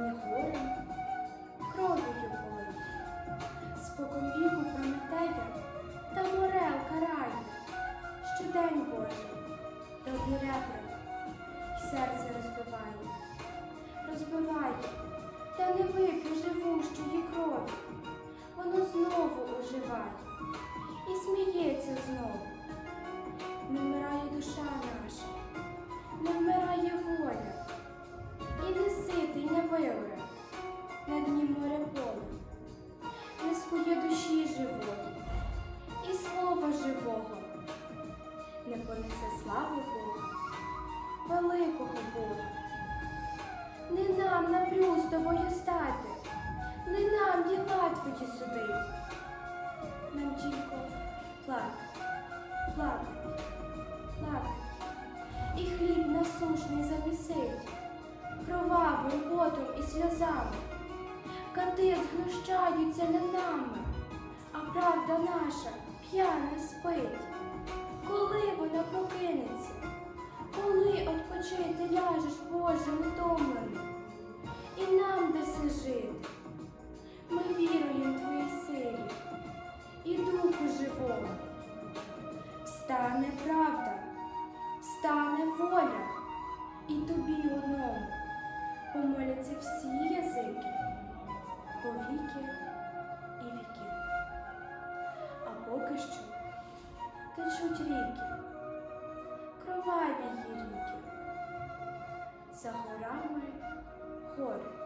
не горем, кров'ю болить. Спокон віку Прометея та морел карає, щодень Боже, добі ребра, і серце розповідає. На дні поле, не скує душі живої, і слова живого, не понесе славу Богу, великого Бога. Не нам напрю з тобою стати, не нам діла твої судить. Нам тільки плакати, плакати, плакати. І хліб насушний замісить, кровавим потом і сльозами. Кати знущаються над нами, а правда наша п'яна спить. Коли вона прокинеться, коли odpoчити ляжеш Боже утомлений, і нам даси жити. Ми віруємо Твоїй силі і Духу живому. Встане правда, встане воля, і тобі одному помоляться всі язики А течуть ріки, кроваві її ріки. За горами гори.